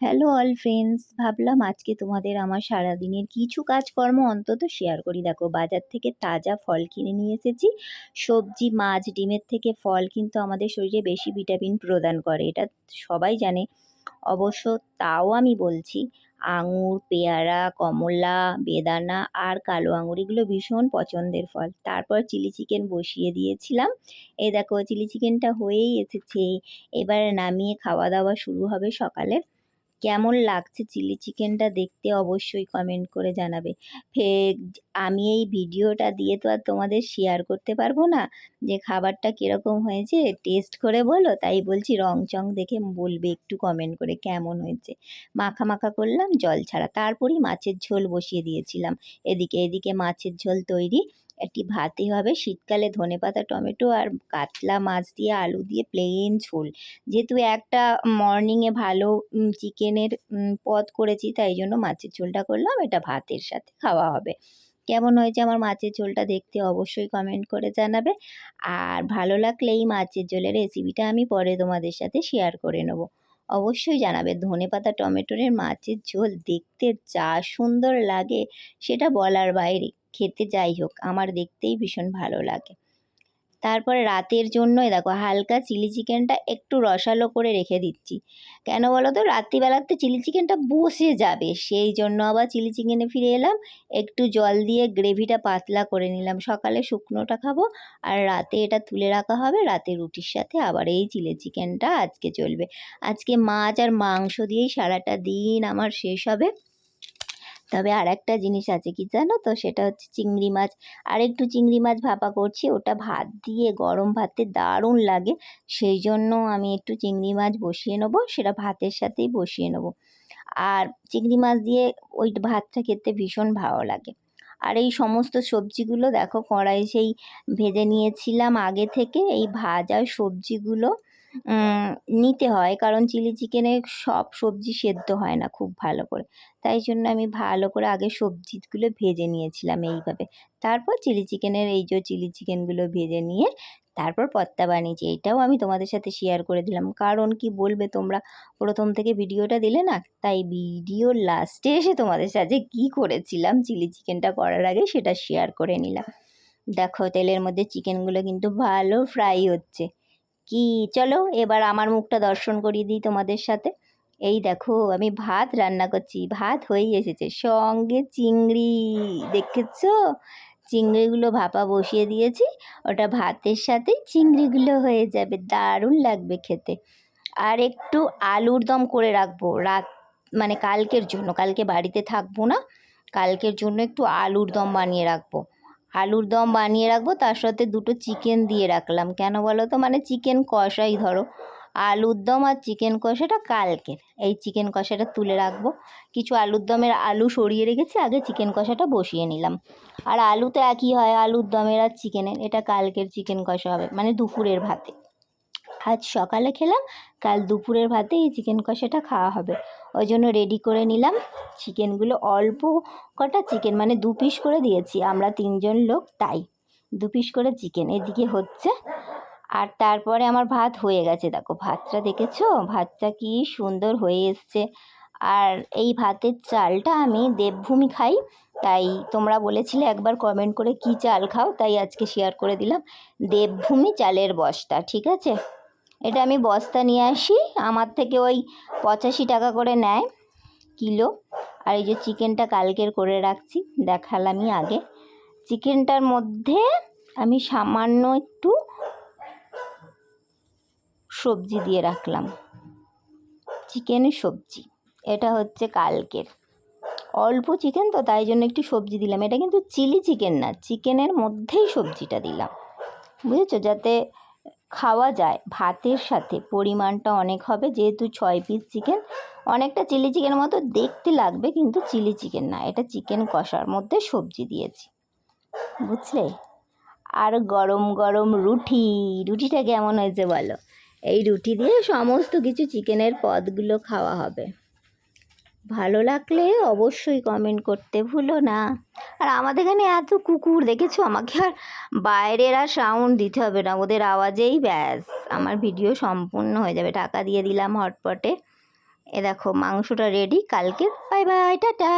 Hello all friends ভাবলাম আজকে তোমাদের আমার সারাদিনের কিছু কাজকর্ম অন্তত শেয়ার করি। দেখো, বাজার থেকে তাজা ফল কিনে নিয়ে এসেছি। সবজি, মাছ, ডিমের থেকে ফল কিন্তু আমাদের শরীরে বেশি ভিটামিন প্রদান করে। এটা সবাই জানে। অবশ্য তাও আমি বলছি, আঙুর, পেয়ারা, কমলা, বেদানা আর কালো আঙুর, এগুলো ভীষণ পছন্দের ফল। তারপর চিলি চিকেন বসিয়ে দিয়েছিলাম। এ দেখো চিলি চিকেনটা হয়েই এসেছে। এবার নামিয়ে খাওয়া দাওয়া শুরু হবে সকালে। কেমন লাগছে চিলি চিকেনটা দেখতে অবশ্যই কমেন্ট করে জানাবে। ফের আমি এই ভিডিওটা দিয়ে তো আর তোমাদের শেয়ার করতে পারব না যে খাবারটা কীরকম হয়েছে টেস্ট করে বলো, তাই বলছি রং চং দেখে বলবে একটু কমেন্ট করে কেমন হয়েছে। মাখা মাখা করলাম, জল ছাড়া। তারপরই মাছের ঝোল বসিয়ে দিয়েছিলাম। এদিকে এদিকে মাছের ঝোল তৈরি। একটি ভাতই হবে। শীতকালে ধনেপাতা টমেটো আর কাতলা মাছ দিয়ে আলু দিয়ে প্লেন ঝোল। যেহেতু একটা মর্নিংয়ে ভালো চিকেনের পদ করেছি, তাই জন্য মাছের ঝোলটা করলাম। এটা ভাতের সাথে খাওয়া হবে। কেমন হয়েছে আমার মাছের ঝোলটা দেখতে অবশ্যই কমেন্ট করে জানাবে। আর ভালো লাগলে এই মাছের ঝোলের রেসিপিটা আমি পরে তোমাদের সাথে শেয়ার করে নেব। অবশ্যই জানাবে ধনেপাতা টমেটোর মাছের ঝোল দেখতে যা সুন্দর লাগে, সেটা বলার বাইরে। খেতে যাই হোক, আমার দেখতেই ভীষণ ভালো লাগে। তারপরে রাতের জন্যই দেখো, হালকা চিলি চিকেনটা একটু রসালো করে রেখে দিচ্ছি। কেন বলো তো রাত্রিবেলাতে চিলি চিকেনটা বসে যাবে, সেই জন্য আবার চিলি চিকেনে ফিরে এলাম, একটু জল দিয়ে গ্রেভিটা পাতলা করে নিলাম। সকালে শুকনোটা খাব, আর রাতে এটা তুলে রাখা হবে, রাতে রুটির সাথে আবার এই চিলি চিকেনটা আজকে চলবে। আজকে মাছ আর মাংস দিয়েই সারাটা দিন আমার শেষ হবে। তবে আর একটা জিনিস আছে কি জানো তো? সেটা হচ্ছে চিংড়ি মাছ। আর একটু চিংড়ি মাছ ভাপা করছি, ওটা ভাত দিয়ে গরম ভাতে দারুণ লাগে। সেই জন্য আমি একটু চিংড়ি মাছ বসিয়ে নেব, সেটা ভাতের সাথেই বসিয়ে নেব। আর চিংড়ি মাছ দিয়ে ওই ভাতটা খেতে ভীষণ ভালো লাগে। আর এই সমস্ত সবজিগুলো দেখো কড়াই সেই ভেজে নিয়েছিলাম আগে থেকে। এই ভাজা সবজিগুলো নিতে হয়। কারণ চিলি চিকেনে সব সবজি সেদ্ধ হয় না খুব ভালো করে। তাই জন্য আমি ভালো করে আগে সবজিগুলো ভেজে নিয়েছিলাম এইভাবে। তারপর চিলি চিকেনের এই যে চিলি চিকেনগুলো ভেজে নিয়ে তারপর পত্তা বানিয়েছি। এটাও আমি তোমাদের সাথে শেয়ার করে দিলাম। কারণ কি বলবে তোমরা? প্রথম থেকে ভিডিওটা দিলে না, তাই ভিডিও লাস্টে এসে তোমাদের সাথে কি করেছিলাম, চিলি চিকেনটা করার আগে সেটা শেয়ার করে নিলাম। দেখো, তেলের মধ্যে চিকেনগুলো কিন্তু ভালো ফ্রাই হচ্ছে। কি? চলো এবার আমার মুখটা দর্শন করিয়ে দিই তোমাদের সাথে। এই দেখো, আমি ভাত রান্না করছি। ভাত হয়েই এসেছে। সঙ্গে চিংড়ি, দেখেছ? চিংড়িগুলো ভাপা বসিয়ে দিয়েছি। ওটা ভাতের সাথে চিংড়িগুলো হয়ে যাবে। দারুণ লাগবে খেতে। আর একটু আলুর দম করে রাখব। রাত মানে কালকের জন্য। কালকে বাড়িতে থাকব না। কালকের জন্য একটু আলুর দম বানিয়ে রাখব। আলুর দম বানিয়ে রাখব, তার সাথে দুটো চিকেন দিয়ে রাখলাম। কেন বলো তো? মানে চিকেন কষাই ধরো। আলুর দম আর চিকেন কষাটা কালকের। এই চিকেন কষাটা তুলে রাখব। কিছু আলুর দমের আলু সরিয়ে রেখেছি, আগে চিকেন কষাটা বসিয়ে নিলাম। আর আলুতে একই হয়, আলুর দমের আর চিকেনের এটা কালকের চিকেন কষা হবে মানে দুপুরের ভাতে। আজ সকালে খেলাম, কাল দুপুরের ভাতে এই চিকেন কষাটা খাওয়া হবে। ওই জন্য রেডি করে নিলাম। চিকেনগুলো অল্প কটা চিকেন মানে দু পিস করে দিয়েছি। আমরা তিনজন লোক, তাই। দু পিস করে চিকেন এদিকে হচ্ছে, আর তারপরে আমার ভাত হয়ে গেছে। দেখো, ভাতটা দেখেছ? ভাতটা কি সুন্দর হয়ে এসছে। আর এই ভাতের চালটা আমি দেবভূমি খাই। তাই তোমরা বলেছিলে একবার কমেন্ট করে কি চাল খাও, তাই আজকে শেয়ার করে দিলাম। দেবভূমি চালের বস্তা, ঠিক আছে? এটা আমি বস্তা নিয়ে আসি। আমার থেকে ওই পঁচাশি টাকা করে নেয় কিলো। আর এই যে চিকেনটা কালকের করে রাখছি, দেখালামই আগে। চিকেনটার মধ্যে আমি সামান্য একটু সবজি দিয়ে রাখলাম। চিকেনের সবজি, এটা হচ্ছে কালকের। অল্প চিকেন তো, তাই জন্য একটু সবজি দিলাম। এটা কিন্তু চিলি চিকেন না, চিকেনের মধ্যেই সবজিটা দিলাম। বুঝেছ? যাতে খাওয়া যায়। ভাতের সাথে পরিমাণটা অনেক হবে। যেহেতু ছয় পিস চিকেন অনেকটা চিলি চিকেন মতো দেখতে লাগবে কিন্তু চিলি চিকেন না। এটা চিকেন কষার মধ্যে সবজি দিয়েছি। বুঝলে? আর গরম গরম রুটি। রুটিটা কেমন হয়েছে বলো? এই রুটি দিয়ে সমস্ত কিছু চিকেনের পদগুলো খাওয়া হবে। ভালো লাগলে অবশ্যই কমেন্ট করতে ভুলো না। আর আমাদের এখানে এত কুকুর, দেখেছ? আমাকে আর বাইরের আর সাউন্ড দিতে হবে না। ওদের আওয়াজেই ব্যাস। আমার ভিডিও সম্পূর্ণ হয়ে যাবে। টাকা দিয়ে দিলাম হটপটে। এ দেখো, মাংসটা রেডি কালকে বাই বাই টাটা!